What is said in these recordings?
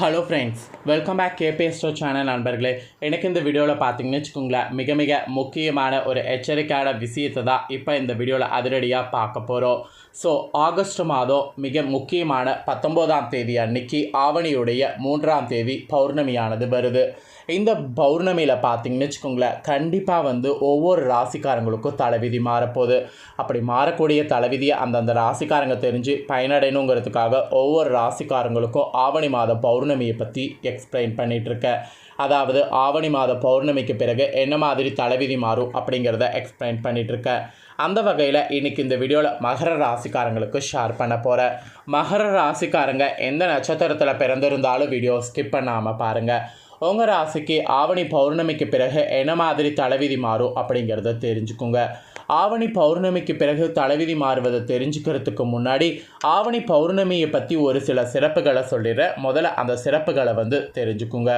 Hello friends welcome back கேபிஎஸ்டோ channel நண்பர்களே. எனக்கு இந்த வீடியோவில் பார்த்தீங்கன்னு வச்சுக்கோங்களேன் மிக மிக முக்கியமான ஒரு எச்சரிக்கையான விஷயத்தை தான் இப்போ இந்த வீடியோவில் அதிரடியாக பார்க்க போகிறோம் ஸோ ஆகஸ்ட் மாதம் மிக முக்கியமான பத்தொம்போதாம் தேதி அன்னைக்கு ஆவணியுடைய மூன்றாம் தேதி பௌர்ணமியானது வருது. இந்த பௌர்ணமியில் பார்த்தீங்கன்னு வச்சுக்கோங்களேன் கண்டிப்பாக வந்து ஒவ்வொரு ராசிக்காரங்களுக்கும் தலைவிதி மாறப்போகுது. அப்படி மாறக்கூடிய தலைவிதியை அந்தந்த ராசிக்காரங்க தெரிஞ்சு பயனடையணுங்கிறதுக்காக ஒவ்வொரு ராசிக்காரங்களுக்கும் ஆவணி மாத பௌர்ணமியை பற்றி எக்ஸ்பிளைன் பண்ணிகிட்ருக்கேன் அதாவது ஆவணி மாத பௌர்ணமிக்கு பிறகு என்ன மாதிரி தலைவிதி மாறும் அப்படிங்கிறத எக்ஸ்பிளைன் பண்ணிகிட்ருக்கேன் அந்த வகையில் இன்றைக்கி இந்த வீடியோவில் மகர ராசிக்காரங்களுக்கு ஷேர் பண்ண போகிறேன் மகர ராசிக்காரங்க எந்த நட்சத்திரத்தில் பிறந்திருந்தாலும் வீடியோ ஸ்கிப் பண்ணாமல் பாருங்கள் உங்கள் ராசிக்கு ஆவணி பௌர்ணமிக்கு பிறகு என்ன மாதிரி தலைவிதி மாறும் அப்படிங்கிறத தெரிஞ்சுக்குங்க. ஆவணி பௌர்ணமிக்கு பிறகு தலைவிதி மாறுவதை தெரிஞ்சுக்கிறதுக்கு முன்னாடி ஆவணி பௌர்ணமியை பற்றி ஒரு சில சிறப்புகளை சொல்லிடுறேன். முதல்ல அந்த சிறப்புகளை வந்து தெரிஞ்சுக்குங்க.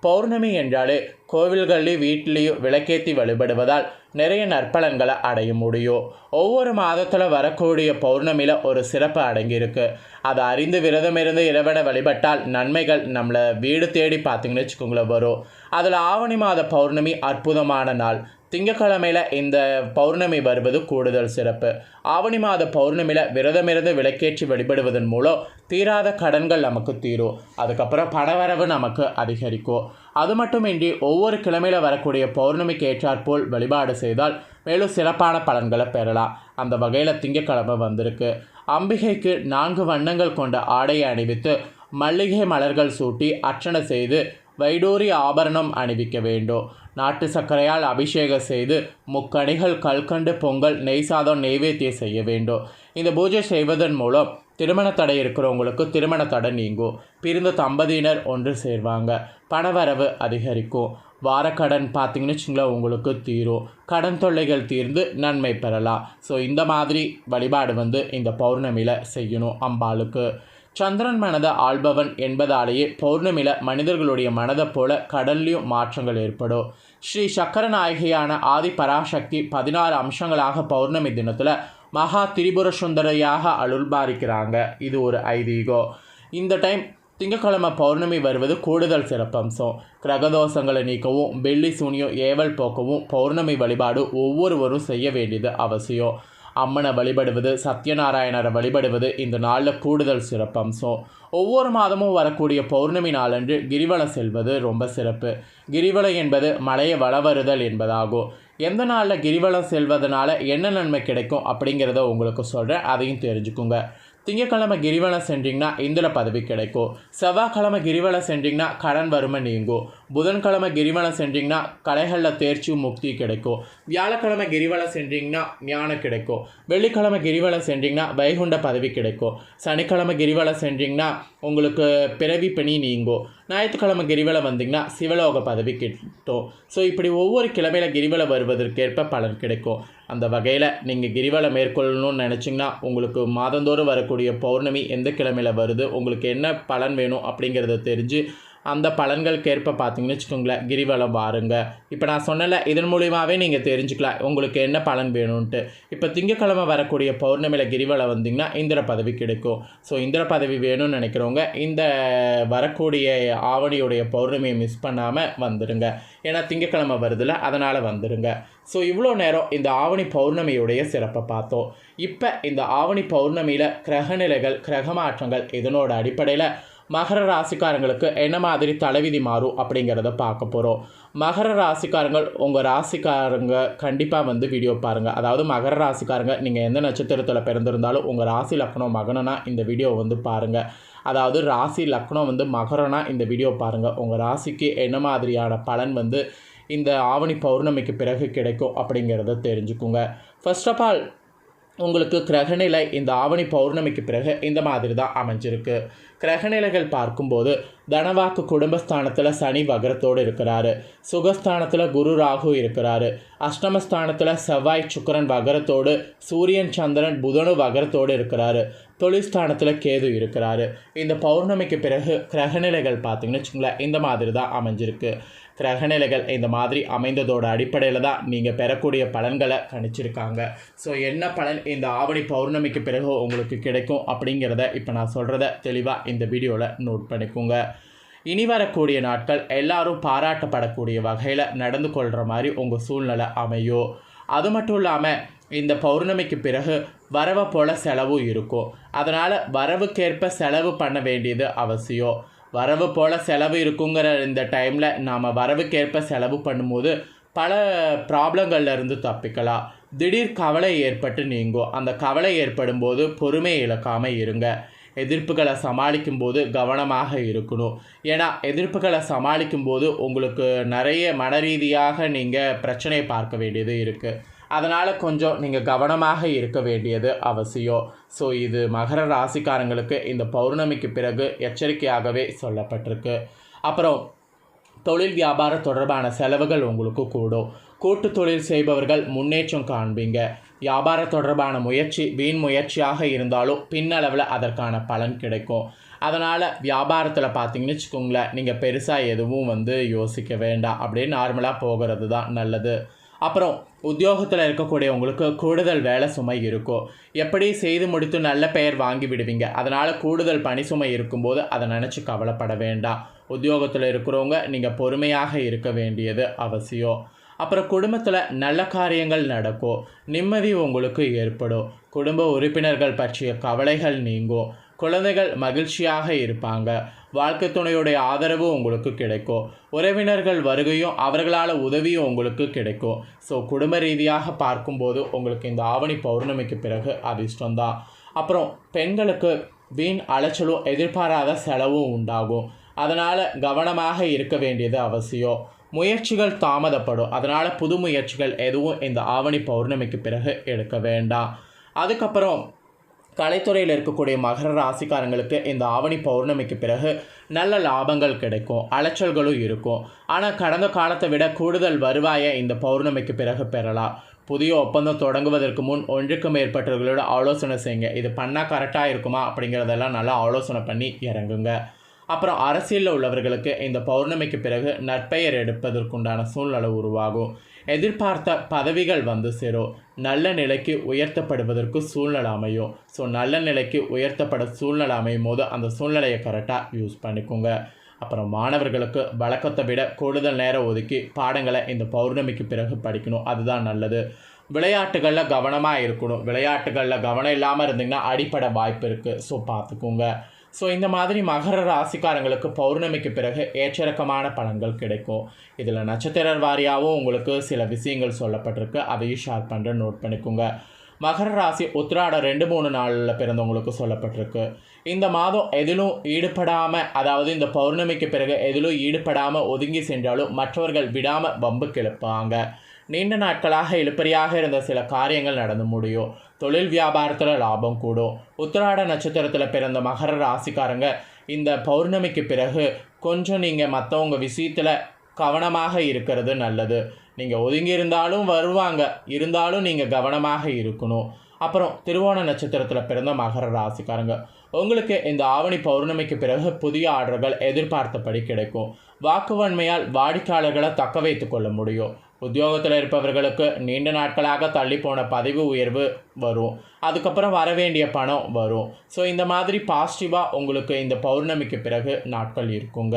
பௌர்ணமி என்றாலே கோவில்கள்லேயும் வீட்லேயும் விளக்கேற்றி வழிபடுவதால் நிறைய நற்பலன்களை அடைய முடியும். ஒவ்வொரு மாதத்தில் வரக்கூடிய பௌர்ணமியில் ஒரு சிறப்பு அடங்கியிருக்கு. அதை அறிந்து விரதம் இருந்து இறைவனை வழிபட்டால் நன்மைகள் நம்மளை வீடு தேடி பார்த்தீங்கன்னு வச்சுக்கோங்களேன் வரும். அதில் ஆவணி மாத பௌர்ணமி அற்புதமான நாள். திங்கக்கிழமையில் இந்த பௌர்ணமி வருவது கூடுதல் சிறப்பு. ஆவணி மாத பௌர்ணமியில் விரதமிருந்து விளக்கேற்றி வழிபடுவதன் மூலம் தீராத கடன்கள் நமக்கு தீரும். அதுக்கப்புறம் பணவரவு நமக்கு அதிகரிக்கும். அது மட்டுமின்றி ஒவ்வொரு கிழமையில் வரக்கூடிய பௌர்ணமிக்கு ஏற்றாற்போல் வழிபாடு செய்தால் மேலும் சிறப்பான பலன்களை பெறலாம். அந்த வகையில் திங்கக்கிழமை வந்திருக்கு. அம்பிகைக்கு நான்கு வண்ணங்கள் கொண்ட ஆடையை அணிவித்து மல்லிகை மலர்கள் சூட்டி அர்ச்சனை செய்து வைடூரி ஆபரணம் அணிவிக்க வேண்டும். நாட்டு சர்க்கரையால் அபிஷேகம் செய்து முக்கணிகள் கல்கண்டு பொங்கல் நெய் சாதம் நெய்வேத்தியம் செய்ய வேண்டும். இந்த பூஜை செய்வதன் மூலம் திருமண தடை இருக்கிறவங்களுக்கு திருமண தடை நீங்கும். பிரிந்த தம்பதியினர் ஒன்று சேர்வாங்க. பணவரவு அதிகரிக்கும். வாரக்கடன் பார்த்தீங்கன்னு வச்சுங்களேன் உங்களுக்கு தீரும். கடன் தொல்லைகள் தீர்ந்து நன்மை பெறலாம். ஸோ இந்த மாதிரி வழிபாடு வந்து இந்த பௌர்ணமியில் செய்யணும் அம்பாளுக்கு. சந்திரன் மனதை ஆள்பவன் என்பதாலேயே பௌர்ணமியில் மனிதர்களுடைய மனதை போல கடல்லையும் மாற்றங்கள் ஏற்படும். ஸ்ரீ சக்கரநாயகியான ஆதி பராசக்தி பதினாறு அம்சங்களாக பௌர்ணமி தினத்தில் மகா திரிபுர சுந்தரையாக அருள்பாரிக்கிறாங்க இது ஒரு ஐதீகம். இந்த டைம் திங்கக்கிழமை பௌர்ணமி வருவது கூடுதல் சிறப்பம்சம். கிரகதோஷங்களை நீக்கவும் வெள்ளி சூனியம் ஏவல் போக்கவும் பௌர்ணமி வழிபாடு ஒவ்வொருவரும் செய்ய வேண்டியது அவசியம். அம்மனை வழிபடுவது சத்யநாராயணரை வழிபடுவது இந்த நாளில் கூடுதல் சிறப்பம்சம் ஒவ்வொரு மாதமும் வரக்கூடிய பௌர்ணமி நாளன்று கிரிவலம் செல்வது ரொம்ப சிறப்பு. கிரிவலம் என்பது மலையை வளவருதல் என்பதாகும். எந்த நாளில் கிரிவலம் செல்வதனால என்ன நன்மை கிடைக்கும் அப்படிங்கிறத உங்களுக்கு சொல்கிறேன் அதையும் தெரிஞ்சுக்குங்க. திங்கக்கிழமை கிரிவலம் சென்றீங்கன்னா இந்திர பதவி கிடைக்கும். செவ்வாய்க்கிழமை கிரிவலம் சென்றீங்கன்னா கடன் வறுமை நீங்கும். புதன்கிழமை கிரிவலம் சென்றீங்கன்னா கலைகளில் தேர்ச்சி முக்தி கிடைக்கும். வியாழக்கிழமை கிரிவலம் சென்றீங்கன்னா ஞானம் கிடைக்கும். வெள்ளிக்கிழமை கிரிவலம் சென்றீங்கன்னா வைகுண்ட பதவி கிடைக்கும். சனிக்கிழமை கிரிவலம் சென்றீங்கன்னா உங்களுக்கு பிறவி பணி நீங்கும். ஞாயிற்றுக்கிழமை கிரிவலம் வந்தீங்கன்னா சிவலோக பதவி கிட்டும். ஸோ இப்படி ஒவ்வொரு கிழமையில் கிரிவலம் வருவதற்கேற்ப பலன் கிடைக்கும். அந்த வகையில் நீங்கள் கிரிவலம் மேற்கொள்ளணும்னு நினச்சிங்கன்னா உங்களுக்கு மாதந்தோறும் வரக்கூடிய பௌர்ணமி எந்த கிழமையில் வருது உங்களுக்கு என்ன பலன் வேணும் அப்படிங்கிறத தெரிஞ்சு அந்த பலன்களுக்கேற்ப பார்த்தீங்கன்னு வச்சுக்கோங்களேன் கிரிவலம் வாருங்க. இப்போ நான் சொன்னல இதன் மூலியமாகவே நீங்கள் தெரிஞ்சுக்கலாம் உங்களுக்கு என்ன பலன் வேணும்ன்ட்டு. இப்போ திங்கக்கிழமை வரக்கூடிய பௌர்ணமியில் கிரிவலம் வந்தீங்கன்னா இந்திர பதவி கிடைக்கும். ஸோ இந்திர பதவி வேணும்னு நினைக்கிறவங்க இந்த வரக்கூடிய ஆவணியுடைய பௌர்ணமியை மிஸ் பண்ணாமல் வந்துடுங்க ஏன்னா திங்கக்கிழமை வருதுல அதனால் வந்துடுங்க ஸோ இவ்வளோ நேரம் இந்த ஆவணி பௌர்ணமியுடைய சிறப்பை பார்த்தோம். இப்போ இந்த ஆவணி பௌர்ணமியில் கிரகநிலைகள் கிரக மாற்றங்கள் இதனோட அடிப்படையில் மகர ராசிக்காரங்களுக்கு என்ன மாதிரி தலைவிதி மாறும் அப்படிங்கிறத பார்க்க போகிறோம் மகர ராசிக்காரங்கள் உங்கள் ராசிக்காரங்க கண்டிப்பாக வந்து வீடியோ பாருங்கள் அதாவது மகர ராசிக்காரங்க நீங்கள் எந்த நட்சத்திரத்தில் பிறந்திருந்தாலும் உங்கள் ராசி லக்னம் மகனனா இந்த வீடியோ வந்து பாருங்கள் அதாவது ராசி லக்னம் வந்து மகரனா இந்த வீடியோ பாருங்கள் உங்கள் ராசிக்கு என்ன மாதிரியான பலன் வந்து இந்த ஆவணி பௌர்ணமிக்கு பிறகு கிடைக்கும் அப்படிங்கிறத தெரிஞ்சுக்குங்க. ஃபர்ஸ்ட் ஆஃப் ஆல் உங்களுக்கு கிரகநிலை இந்த ஆவணி பௌர்ணமிக்கு பிறகு இந்த மாதிரி தான் அமைஞ்சிருக்கு. கிரகநிலைகள் பார்க்கும்போது தனவாக்கு குடும்பஸ்தானத்தில் சனி வகரத்தோடு இருக்கிறாரு. சுகஸ்தானத்தில் குரு ராகு இருக்கிறாரு. அஷ்டமஸ்தானத்தில் செவ்வாய் சுக்கரன் வகரத்தோடு சூரியன் சந்திரன் புதனு வகரத்தோடு இருக்கிறாரு. தொழில்ஸ்தானத்தில் கேது இருக்கிறாரு. இந்த பௌர்ணமிக்கு பிறகு கிரகநிலைகள் பார்த்தீங்கன்னு வச்சுங்களேன் இந்த மாதிரி தான் அமைஞ்சிருக்கு கிரகநிலைகள் இந்த மாதிரி அமைந்ததோட அடிப்படையில் தான் நீங்கள் பெறக்கூடிய பலன்களை கணிச்சிருக்காங்க. ஸோ என்ன பலன் இந்த ஆவணி பௌர்ணமிக்கு பிறகு உங்களுக்கு கிடைக்கும் அப்படிங்கிறத இப்போ நான் சொல்கிறத தெளிவாக இந்த வீடியோவில் நோட் பண்ணிக்கோங்க. இனி வரக்கூடிய நாட்கள் எல்லாரும் பாராட்டப்படக்கூடிய வகையில் நடந்து கொள்கிற மாதிரி உங்கள் சூழ்நிலை அமையும். அது மட்டும் இல்லாமல் இந்த பௌர்ணமிக்கு பிறகு வரவை போல் செலவும் இருக்கும் அதனால் வரவுக்கேற்ப செலவு பண்ண வேண்டியது அவசியம் வரவு போல் செலவு இருக்குங்கிற இந்த டைமில் நாம் வரவுக்கேற்ப செலவு பண்ணும்போது பல ப்ராப்ளங்கள்லேருந்து தப்பிக்கலாம். திடீர் கவலை ஏற்பட்டு நீங்கும் அந்த கவலை ஏற்படும் போது பொறுமை இழக்காமல் இருங்க. எதிர்ப்புகளை சமாளிக்கும் போது கவனமாக இருக்கணும். ஏன்னா எதிர்ப்புகளை சமாளிக்கும் போது உங்களுக்கு நிறைய மன ரீதியாக நீங்கள் பிரச்சனையை பார்க்க வேண்டியது இருக்குது அதனால் கொஞ்சம் நீங்கள் கவனமாக இருக்க வேண்டியது அவசியம். ஸோ இது மகர ராசிக்காரங்களுக்கு இந்த பௌர்ணமிக்கு பிறகு எச்சரிக்கையாகவே சொல்லப்பட்டிருக்கு. அப்புறம் தொழில் வியாபார தொடர்பான செலவுகள் உங்களுக்கு கூடும். கூட்டு தொழில் செய்பவர்கள் முன்னேற்றம் காண்பீங்க. வியாபார தொடர்பான முயற்சி வீண் முயற்சியாக இருந்தாலும் பின்னளவில் அதற்கான பலன் கிடைக்கும். அதனால் வியாபாரத்தில் பார்த்தீங்கன்னு வச்சுக்கோங்களேன் நீங்கள் பெருசாக எதுவும் வந்து யோசிக்க வேண்டாம். அப்படியே நார்மலாக போகிறது தான் நல்லது. அப்புறம் உத்தியோகத்தில் இருக்கக்கூடியவங்களுக்கு கூடுதல் வேலை சுமை இருக்கும் எப்படி செய்து முடித்து நல்ல பெயர் வாங்கி விடுவீங்க அதனால் கூடுதல் பணி சுமை இருக்கும்போது அதை நினச்சி கவலைப்பட வேண்டாம். உத்தியோகத்தில் இருக்கிறவங்க நீங்கள் பொறுமையாக இருக்க வேண்டியது அவசியம். அப்புறம் குடும்பத்தில் நல்ல காரியங்கள் நடக்கும் நிம்மதி உங்களுக்கு ஏற்படும் குடும்ப உறுப்பினர்கள் பற்றிய கவலைகள் நீங்கும் குழந்தைகள் மகிழ்ச்சியாக இருப்பாங்க வாழ்க்கை துணையுடைய ஆதரவு உங்களுக்கு கிடைக்கும். உறவினர்கள் வருகையும் அவர்களால் உதவியும் உங்களுக்கு கிடைக்கும். ஸோ குடும்ப ரீதியாக பார்க்கும்போது உங்களுக்கு இந்த ஆவணி பௌர்ணமிக்கு பிறகு அதிர்ஷ்டம்தான். அப்புறம் பெண்களுக்கு வீண் அலைச்சலும் எதிர்பாராத செலவும் உண்டாகும். அதனால் கவனமாக இருக்க வேண்டியது அவசியம். முயற்சிகள் தாமதப்படும். அதனால் புது முயற்சிகள் எதுவும் இந்த ஆவணி பௌர்ணமிக்கு பிறகு எடுக்க வேண்டாம். அதுக்கப்புறம் கலைத்துறையில் இருக்கக்கூடிய மகர ராசிக்காரங்களுக்கு இந்த ஆவணி பௌர்ணமிக்கு பிறகு நல்ல லாபங்கள் கிடைக்கும் அலைச்சல்களும் இருக்கும். ஆனால் கடந்த காலத்தை விட கூடுதல் வருவாயை இந்த பௌர்ணமிக்கு பிறகு பெறலாம். புதிய ஒப்பந்தம் தொடங்குவதற்கு முன் ஒன்றுக்கு மேற்பட்டவர்களோட ஆலோசனை செய்யுங்க. இது பண்ணால் கரெக்டாக இருக்குமா அப்படிங்கிறதெல்லாம் நல்லா ஆலோசனை பண்ணி இறங்குங்க. அப்புறம் அரசியலில் உள்ளவர்களுக்கு இந்த பௌர்ணமிக்கு பிறகு நற்பெயர் எடுப்பதற்குண்டான சூழ்நிலை உருவாகும். எதிர்பார்த்த பதவிகள் வந்து சேரும். நல்ல நிலைக்கு உயர்த்தப்படுவதற்கு சூழ்நிலை அமையும். ஸோ நல்ல நிலைக்கு உயர்த்தப்பட சூழ்நிலை அமையும் போது அந்த சூழ்நிலையை கரெக்டாக யூஸ் பண்ணிக்கோங்க. அப்புறம் மாணவர்களுக்கு வழக்கத்தை விட கூடுதல் நேரம் ஒதுக்கி பாடங்களை இந்த பௌர்ணமிக்கு பிறகு படிக்கணும். அதுதான் நல்லது. விளையாட்டுகளில் கவனமாக இருக்கணும். விளையாட்டுகளில் கவனம் இல்லாமல் இருந்தீங்கன்னா அடிப்படை வாய்ப்பு இருக்குது ஸோ பார்த்துக்கோங்க. ஸோ இந்த மாதிரி மகர ராசிக்காரங்களுக்கு பௌர்ணமிக்கு பிறகு ஏற்றிறக்கமான பலன்கள் கிடைக்கும். இதில் நட்சத்திர வாரியாகவும் உங்களுக்கு சில விஷயங்கள் சொல்லப்பட்டிருக்கு. அதையும் ஷேர் பண்ணுற நோட் பண்ணிக்கோங்க. மகர ராசி உத்ராட ரெண்டு மூணு நாளில் பிறந்தவங்களுக்கு சொல்லப்பட்டிருக்கு. இந்த மாதம் எதிலும் ஈடுபடாமல் அதாவது இந்த பௌர்ணமிக்கு பிறகு எதிலும் ஈடுபடாமல் ஒதுங்கி சென்றாலும் மற்றவர்கள் விடாமல் வம்பு கிளப்பாங்க. நீண்ட நாட்களாக இழுப்பறியாக இருந்த சில காரியங்கள் நடந்து முடியும். தொழில் வியாபாரத்தில் லாபம் கூடும். உத்திராட நட்சத்திரத்தில் பிறந்த மகர ராசிக்காரங்க இந்த பௌர்ணமிக்கு பிறகு கொஞ்சம் நீங்கள் மற்றவங்க விஷயத்தில் கவனமாக இருக்கிறது நல்லது. நீங்கள் ஒதுங்கி இருந்தாலும் வருவாங்க. இருந்தாலும் நீங்கள் கவனமாக இருக்கணும். அப்புறம் திருவோண நட்சத்திரத்தில் பிறந்த மகர ராசிக்காரங்க. உங்களுக்கு இந்த ஆவணி பௌர்ணமிக்கு பிறகு புதிய ஆர்டர்கள் எதிர்பார்த்தபடி கிடைக்கும். வாக்குவன்மையால் வாடிக்கையாளர்களை தக்க வைத்து கொள்ள முடியும். உத்தியோகத்தில் இருப்பவர்களுக்கு நீண்ட நாட்களாக தள்ளி போன பதவி உயர்வு வரும். அதுக்கப்புறம் வர வேண்டிய பணம் வரும். ஸோ இந்த மாதிரி பாசிட்டிவாக உங்களுக்கு இந்த பௌர்ணமிக்கு பிறகு நாட்கள் இருக்குங்க.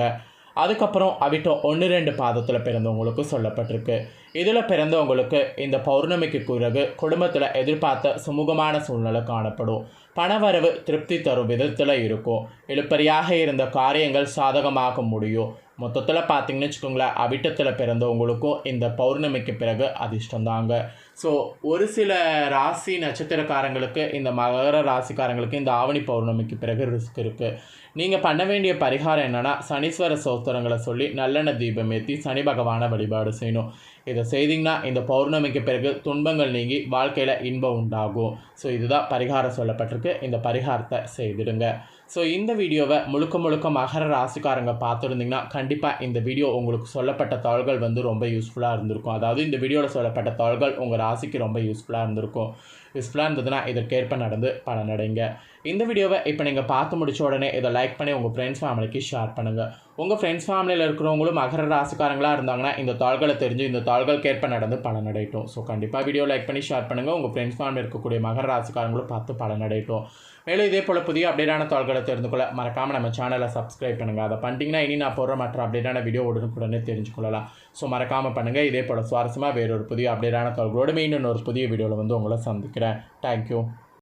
அதுக்கப்புறம் அவிட்டோ ஒன்று ரெண்டு பாதத்தில் பிறந்தவங்களுக்கு சொல்லப்பட்டிருக்கு. இதில் பிறந்தவங்களுக்கு இந்த பௌர்ணமிக்கு பிறகு குடும்பத்தில் எதிர்பார்த்த சுமூகமான சூழ்நிலை காணப்படும். பணவரவு திருப்தி தரும் விதத்தில் இருக்கும். இழுப்பறியாக இருந்த காரியங்கள் சாதகமாக முடியும். மொத்தத்தில் பார்த்தீங்கன்னு வச்சுக்கோங்களேன் அவிட்டத்தில் பிறந்தவங்களுக்கும் இந்த பௌர்ணமிக்கு பிறகு அதிர்ஷ்டம் தாங்க ஸோ ஒரு சில ராசி நட்சத்திரக்காரங்களுக்கு இந்த மகர ராசிக்காரங்களுக்கு இந்த ஆவணி பௌர்ணமிக்கு பிறகு ரிஸ்க் இருக்குது நீங்கள் பண்ண வேண்டிய பரிகாரம் என்னென்னா சனீஸ்வர சோத்திரங்களை சொல்லி நல்லெண்ணெய் தீபம் ஏற்றி சனி பகவானை வழிபாடு செய்யணும். இதை செய்தீங்கன்னா இந்த பௌர்ணமிக்கு பிறகு துன்பங்கள் நீங்கி வாழ்க்கையில் இன்பம் உண்டாகும். ஸோ இதுதான் பரிகாரம் சொல்லப்பட்டிருக்கு. இந்த பரிகாரத்தை செய்திடுங்க. ஸோ இந்த வீடியோவை முழுக்க முழுக்க மகர ராசிக்காரங்க பார்த்துருந்தீங்கன்னா கண்டிப்பாக இந்த வீடியோ உங்களுக்கு சொல்லப்பட்ட தாள்கள் வந்து ரொம்ப யூஸ்ஃபுல்லாக இருந்திருக்கும். அதாவது இந்த வீடியோவில் சொல்லப்பட்ட தாள்கள் உங்கள் ராசிக்கு ரொம்ப யூஸ்ஃபுல்லாக இருந்திருக்கும். யூஸ்ஃபுல்லாக இருந்ததுன்னா இதற்கேற்ப நடந்து பலனடைங்க. இந்த வீடியோவை இப்போ நீங்கள் பார்த்து முடிச்ச உடனே இதை லைக் பண்ணி உங்கள் ஃப்ரெண்ட்ஸ் ஃபேமிலிக்கு ஷேர் பண்ணுங்கள் உங்கள் ஃப்ரெண்ட்ஸ் ஃபேமிலியில் இருக்கிறவங்களும் மகர ராசிக்காரங்களாக இருந்தாங்கன்னா இந்த தாள்களை தெரிஞ்சு இந்த தாள்களுக்கேற்ப நடந்து பலனடையட்டும் ஸோ கண்டிப்பாக வீடியோ லைக் பண்ணி ஷேர் பண்ணுங்கள் உங்கள் ஃப்ரெண்ட்ஸ் ஃபேமிலி இருக்கக்கூடிய மகர ராசிக்காரங்களும் பார்த்து பலனடையட்டும் மேலும் இதே போல் புதிய அப்டேட்டான தாள்களை தெரிந்து கொள்ள மறக்காமல் நம்ம சேனலை சப்ஸ்கிரைப் பண்ணுங்கள் அதை பண்ணிட்டீங்கன்னா இனி நான் போடுற மற்ற அப்டேட்டான வீடியோ உடனுக்குடனே தெரிஞ்சுக்கொள்ளலாம் ஸோ மறக்காமல் பண்ணுங்கள் இதே போல் சுவாரஸ்யமாக வேறொரு புதிய அப்டேட்டான தாள்களோடு மீண்டும் ஒரு புதிய வீடியோவில் வந்து உங்களை சந்திக்கிறேன். தேங்க்யூ